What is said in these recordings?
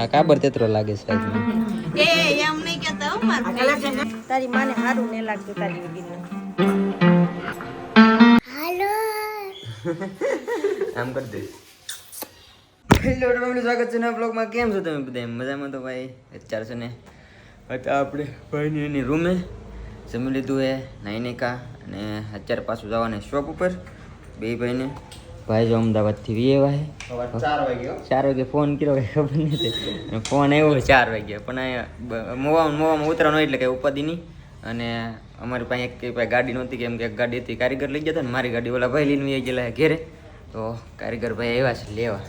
આ કાબર તેતરો લાગે છે એ એમ નહીં કેતા હો માર. તારી માને હારું ને લાગતું તારી વગીનું આમ કરી દે. હેલો ફેમિલી સ્વાગત છે નવા બ્લોગમાં કેમ છો તમે બધા? મજામાં તો ભાઈ? અત્યારે છે ને હતા આપણે ભાઈની એની રૂમે જમી લીધું એ નાઈને કા અને અત્યારે પાછું જવાને શોપ ઉપર. બે ભાઈને. ભાઈ જો અમદાવાદથી વી આવ્યા છે ચાર વાગ્યો વાગે ફોન કર્યો કઈ ખબર નથી ફોન આવ્યો ચાર વાગે. પણ અહીંયા મોવામાં મોવામાં ઉતરવાનો એટલે કઈ ઉપાધિ નહીં. અને અમારી પાસે એક પાસે ગાડી નહોતી કેમ કે એક ગાડી હતી કારીગર લઈ ગયા હતા ને મારી ગાડી ઓલા ભાઈ લઈને વહી ગયેલા ઘેરે. તો કારીગર ભાઈ આવ્યા છે લેવા.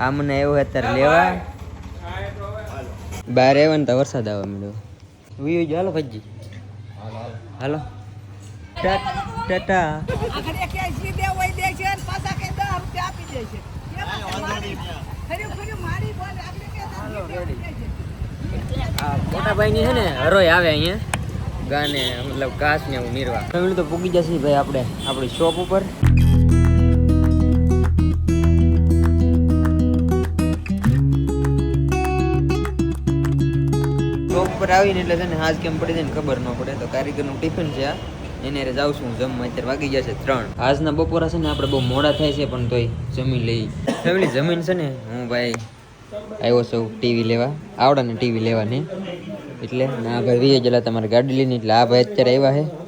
આ મને આવ્યો અત્યારે લેવા. બહાર આવ્યા ને તો વરસાદ આવવા મળ્યો વી જો હાલો ભાઈજી. હાલો. ટાટા. આ મોટા ભાઈની છે ને હરોય આવે અહીંયા. ગાને મતલબ ઘાસ ને એવું નીરવા ફેમિલી તો પૂગી જશે ભાઈ આપણે આપણી શોપ ઉપર. શોપ ઉપર આવીને એટલે છે ને હાજ કેમ પડી જાય ને ખબર ન પડે. તો કારીગરનું ટિફિન છે આ. એને રે જાઉં છું જમવા. અત્યારે વાગી ગયા છે ત્રણ. આજના બપોરા છે ને, આપણે બહુ મોડા થાય છે, પણ તોય જમી લઈ. ફેમિલી જમીન છે ને, હું ભાઈ આવ્યો છું ટીવી લેવા. આવડા ને ટીવી લેવાની. એટલે ના ભાઈ વીએ ગયેલા, તમારે ગાડી લઈને, એટલે આ ભાઈ અત્યારે આવ્યા છે.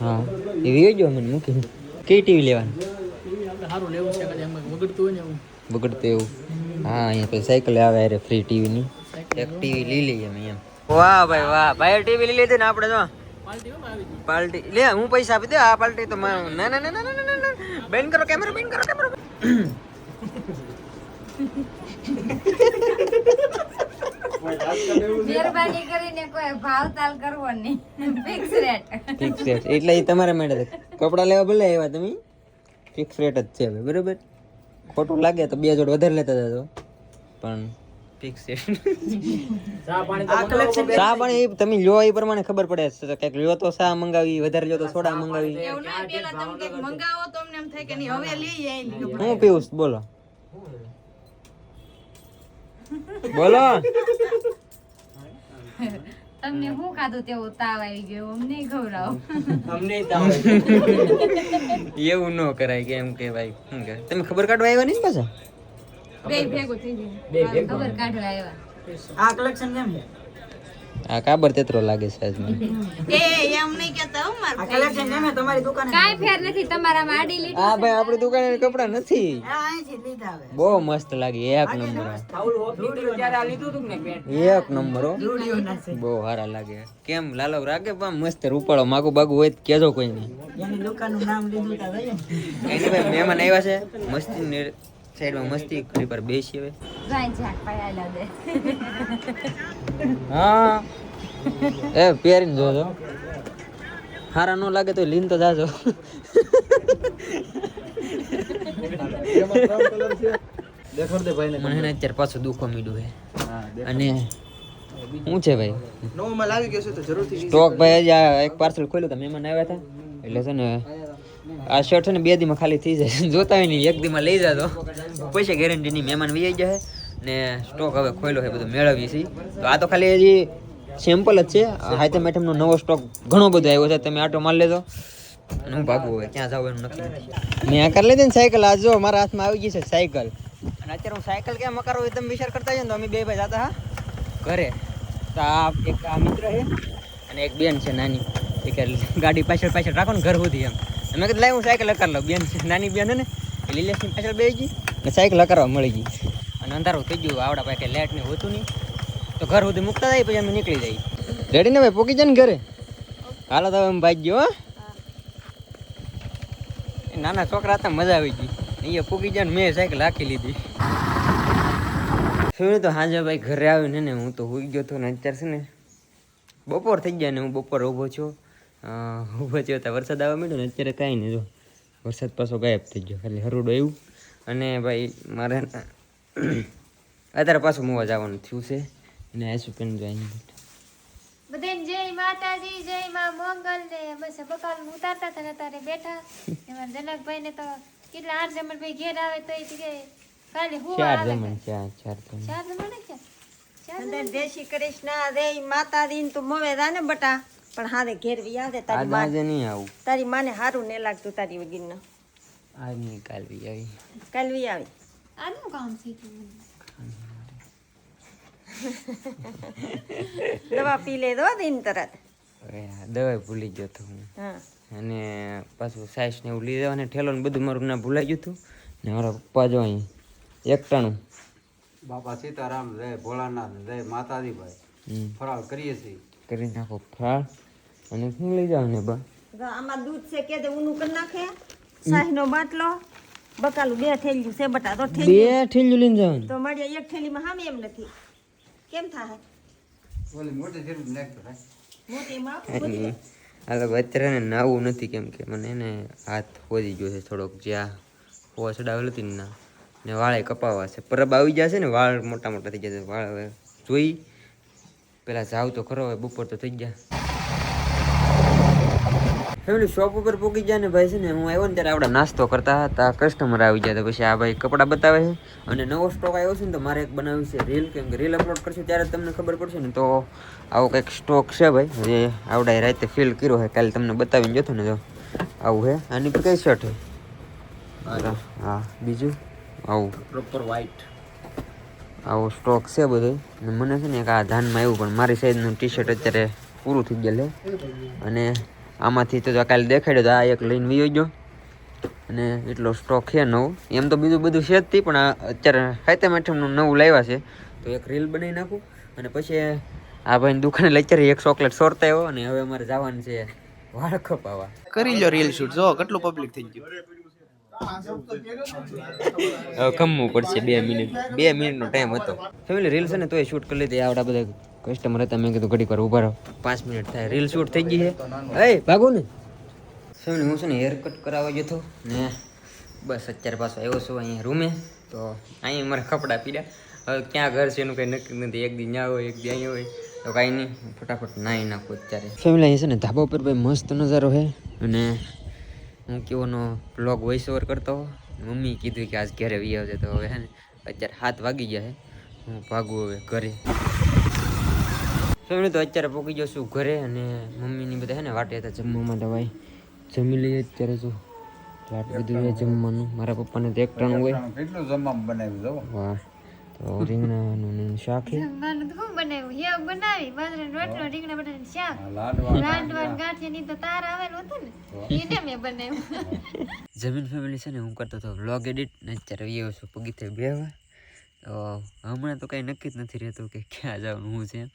હા. એ વીએ ગયો મને મૂકી. કઈ ટીવી લેવાની? બગડતું એવું. હા, અહીંયા પછી સાયકલ આવે ફ્રી ટીવીની. એક ટીવી લઈ લઈએ એમ. વાહ ભાઈ વાહ. ભાઈ ટીવી લઈ લીધી ને આપણે તો પાર્ટી લે હું પૈસા આપી દે આ પાર્ટી તો ના ના ના ના ના ના ના. બેન કરો કેમેરા બેન કરો કેમેરા મહેરબાની કરીને કોઈ ભાવતાલ કરવો નહીં. ફિક્સ રેટ ફિક્સ રેટ એટલે એ તમારા માટે કપડા લેવા ભલે આવ્યા તમે. ફિક્સ રેટ જ છે બરોબર? ખોટું લાગે તો બે જોડ વધારે લેતા જજો. પણ ફિક્સ રેટ ચા પાણી તમે લ્યો એ પ્રમાણે ખબર પડે છે. લ્યો તો ચા મંગાવી વધારે લ્યો તો સોડા મંગાવી. એવું ના પેલા તમે કંઈક મંગાવો તો અમને એમ થાય કે નહીં હવે લઈ હું પીવું બોલો. બોલો. તમને શું ખાધું તેવું તાવ આવી ગયો અમને ખવડાવો. એવું ન કરાય કે એમ કે? ભાઈ તમે ખબર કાઢવા આવ્યા નહીં પાછા? બે ભેગું થઈ જાય ખબર કાઢવા આવ્યા. આ કાબર તેતરો લાગે છે આજ મને. એ એમ નહીં કેતા હું માર કાંઈ ફેર નથી તમારા માડી લીધી હા ભાઈ આપણી દુકાને કપડા નથી. બહુ મસ્ત લાગે એક નંબર. એક નંબર હો. બહુ સારા લાગે. કેમ લાલો રાગે પણ મસ્ત રૂપાળો માગું બાગુ હોય તો કેજો કોઈ નહીં એની ભાઈ મહેમાન આવ્યા છે મસ્તી ની સાઈડમાં મસ્તી કરી પર બેસી હવે. હા. એ પહેરીને જોજો. હારા ન લાગે તો લીન તો જાજો. દેખાડ દે ભાઈને મને અત્યારે પાછું દુખો મીડું છે અને શું છે ભાઈ? નવમાં લાવી ગયો છે તો જરૂરથી સ્ટોક ભાઈ એક પાર્સલ ખોલ્યું તમે મહેમાન આવ્યા હતા. એટલે છે ને આ શર્ટ છે ને બે દીમાં ખાલી થઈ જાય. જોતા હોય નહીં એક દીમાં લઈ જાતો પૈસા ગેરંટી નહીં મહેમાન વી જાય ને સ્ટોક હવે ખોલ્યો છે, બધું મેળવીએ છીએ. તો આ તો ખાલી હજી સેમ્પલ જ છે. હાઈતમ આઈટમનો નવો સ્ટોક ઘણો બધો આવ્યો છે, તમે આટો માલ લેજો. અને હું ભાગવું હવે, ક્યાં જાવ એનું નક્કી નથી. મેં કરી લીધી ને સાયકલ આ જો મારા હાથમાં આવી ગઈ છે સાયકલ અને અત્યારે હું સાયકલ કેમ મકારો એ તમે વિચાર કરતા હોય ને, તો અમે બે ભાઈ જતા, હા? ઘરે. તો આ એક, આ મિત્ર છે અને એક બેન છે નાની. એ ગાડી પાછળ પાછળ રાખો ને ઘર સુધી એમ. મેં કીધું લાવ હું સાયકલ લકાર લઉં. બેન નાની બેન ને, એ લીલેશની પાછળ બેસી ગઈ ને સાયકલ લકારવા મળી ગઈ. અને અંધારું થઈ ગયું, આવડા પાસે લાઈટ ને હોતું નહીં. તો ઘર સુધી મૂકતા જાય, પછી અમે નીકળી જાય. રેડી ને ભાઈ? પોકી જાય ને ઘરે? હાલો તો એમ ભાઈ ગયો નાના છોકરા હતા, મજા આવી ગઈ. અહીંયા પૂકી જાય ને મેં સાયકલ રાખી લીધી. શું તો હાજે ભાઈ ઘરે આવીને ને હું તો હોઈ ગયો હતો ને અત્યારે છે ને, બપોર થઈ ગયા ને હું બપોર ઊભો છું. ઊભો થયો તો. વરસાદ આવવા માંડ્યો ને અત્યારે કાંઈ નહીં જો. વરસાદ પાછો ગાયબ થઈ ગયો ખાલી હરુડો એવું. અને ભાઈ મારે અત્યારે પાછું મોવા જવાનું થયું છે. અને આઈસુ પેન જો બધાને જય માતાજી જય માં મંગલ ને બસ બકાલ ઉતારતા હતા ને તારે બેઠા. એમાં જનકભાઈ ને તો કેટલા આઠ જમણ ભાઈ ઘેર આવે તો એ જગ્યાએ ખાલી હું ચાર જમણ ચાર ચાર જમણ. ચાર જમણ ને ક્યાં જય શ્રી કૃષ્ણ રે માતાજી તો મોવે રાને બટા. પણ હારે ઘેર વી આવે તારી માં આજે નહીં આવું. તારી માને હારું ને લાગતું તારી વગીરને આજ નહીં કાલ બી આવી. કાલ વી આવી. આનું કામ થઈ ગયું દવા પી લે દો દિન તરત. દવાઈ ભૂલી ગયો તો હું. અને પાછું સાઈઝ ને એવું લીધા અને ઠેલો ને બધું મારું ના ભૂલાઈ ગયું હતું ને મારા પપ્પા જો અહીં એકટાણું. બાપા સીતારામ જય ભોળાનાથ જય માતાજીભાઈ. ભાઈ ફરાળ કરીએ છીએ. કરી નાખો ફરાળ. અને શું લઈ જાવ ને બા? આમાં દૂધ છે કે દે ઊનું કરી નાખે? સાહીનો બાટલો. બકાલું બે થેલીયું છે બટા તો બે થેલી ઠેલ્યું લઈને જવાનું તો મારી એક થેલીમાં હામે એમ નથી. કેમ થાય? ઓલી મોટી જરૂર નાખતો અને આ અત્યારે નાવું નથી કેમ કે મને એને હાથ હોજી ગયો છે થોડોક જ્યાં હોવા ચડાવેલ હતી ના ને. વાળે કપાવા છે. પરબ આવી જશે ને વાળ મોટા મોટા થઈ જશે. વાળ હવે જોઈ. પેલા જાવ તો ખરો હવે બપોર તો થઈ ગયા. ફેમિલી શોપ ઉપર પૂકી જાય ને ભાઈ છે ને હું આવ્યો ને ત્યારે આપણે નાસ્તો કરતા હતા કસ્ટમર આવી જાય તો પછી આ ભાઈ કપડાં બતાવે છે. અને નવો સ્ટોક આવ્યો છે ને તો મારે એક બનાવ્યું છે રીલ કેમ કે રીલ અપલોડ કરશું ત્યારે તમને ખબર પડશે ને તો આવો કંઈક સ્ટોક છે ભાઈ જે આવડે રાતે ફીલ કર્યો છે કાલે તમને બતાવીને જતો ને તો આવું છે. આની પર કઈ શર્ટ છે? હા બીજું? આવું. પ્રોપર વ્હાઈટ આવો સ્ટોક છે બધો. મને છે ને એક આ ધ્યાનમાં આવ્યું પણ મારી સાઈઝનું ટી શર્ટ અત્યારે પૂરું થઈ ગયેલ અને આમાંથી તો કાલે દેખાડ્યો તો આ એક લઈને વયો ગયો. અને એટલો સ્ટોક છે નવો. એમ તો બીજું બધું છે જ પણ અત્યારે હાઈતમ આઈટમનું નવું લાવ્યા છે. તો એક રીલ બનાવી નાખું. અને પછી આ ભાઈની દુકાને લઈ અત્યારે એક ચોકલેટ સોરતા આવ્યો. અને હવે અમારે જવાનું છે વાળ કપાવા કરી લો રીલ શૂટ જો, કેટલું પબ્લિક થઈ ગયું. કમવું પડશે બે મિનિટ. બે મિનિટનો ટાઈમ હતો. ફેમિલી રીલ્સ ને, તોય શૂટ કરી લીધી. આવડા બધા કસ્ટમર હતા. મેં કીધું ઘડીક વાર ઊભા રહો. પાંચ મિનિટ થાય. રીલ શૂટ થઈ ગઈ છે. એ, ભાગો ને. ફેમિલી હું છે ને હેર કટ કરાવવા ગયો ને બસ અત્યારે પાછો આવ્યો છું અહીંયા રૂમે તો અહીંયા મારા કપડાં પીડ્યા હવે ક્યાં ઘર છે એનું કંઈ નક્કી નથી. એક દી ત્યાં હોય, એક દી અહીંયા હોય. તો કાંઈ નહીં. ફટાફટ નાહી નાખું અત્યારે. ફેમિલી અહીં છે ને ધાબા ઉપર ભાઈ મસ્ત નજારો છે. અને હું કેવોનો બ્લોગ વોઇસ ઓવર કરતો મમ્મી કીધું કે આજ ઘરે વી આવજે તો હવે હે ને અત્યારે હાથ વાગી ગયા છે હું ભાગું હવે ઘરે. ફેમિલી તો અત્યારે પહોંચી ગયો છું ઘરે અને મમ્મીની બધા છે ને વાટે હતા જમવા માટે ભાઈ. જમી લઈએ અત્યારે જો. બધું જમવાનું. મારા પપ્પાને તો એક ટણ હોય કેટલું જમવા બનાવ્યું વાહ. તો રીંગણાનું શાક જમવાનું તો શું બનાવ્યું? હેવ બનાવી બાજરાનો રોટલો રીંગણા બટાટાનું શાક. લાડવા. તો તાર આવેલું હતું ને. એને મેં બનાવ્યું? જમીન ફેમિલી છે ને હું કરતો હતો વ્લોગ એડિટ ને અત્યારે આવ્યો છું પગીતે બેહવા તો હમણાં તો કંઈ નક્કી જ નથી રહેતું કે ક્યાં જવાનું હું છે એમ.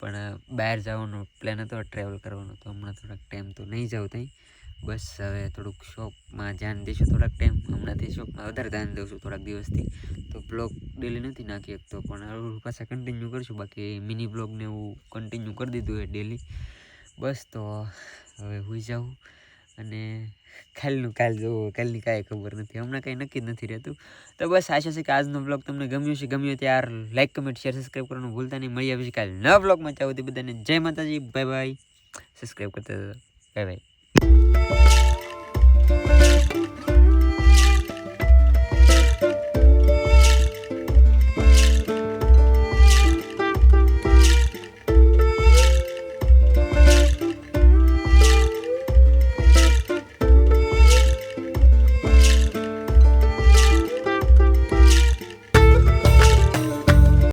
પણ બહાર જવાનો પ્લાન હતો ટ્રાવેલ કરવાનો તો હમણાં થોડાક ટાઈમ તો નહીં જાઉં ત્યાં બસ હવે થોડુંક શોપમાં ધ્યાન દઈશું થોડાક ટાઈમ હમણાંથી શોપમાં વધારે ધ્યાન દઉં છું, થોડાક દિવસથી. તો બ્લોગ ડેલી નથી નાખી શકતો, પણ હવે પાછા કન્ટિન્યુ કરશું, બાકી મિની બ્લોગને એવું કન્ટિન્યુ કરી દીધું હોય ડેલી બસ તો હવે હોઈ જાઉં. અને કાલનું કાલ જોવું કાલની કાંઈ ખબર નથી, હમણાં કાંઈ નક્કી જ નથી રહેતું. તો બસ આશા છે કે આજનો બ્લોગ તમને ગમ્યો છે ગમ્યો ત્યાર લાઇક કમેન્ટ શેર સબસ્ક્રાઈબ કરવાનું ભૂલતા નહીં. મળી આવી કાલે નવા બ્લોગમાં ચાહો તે બધાને જય માતાજી બાય બાય સબસ્ક્રાઈબ કરતા બાય બાય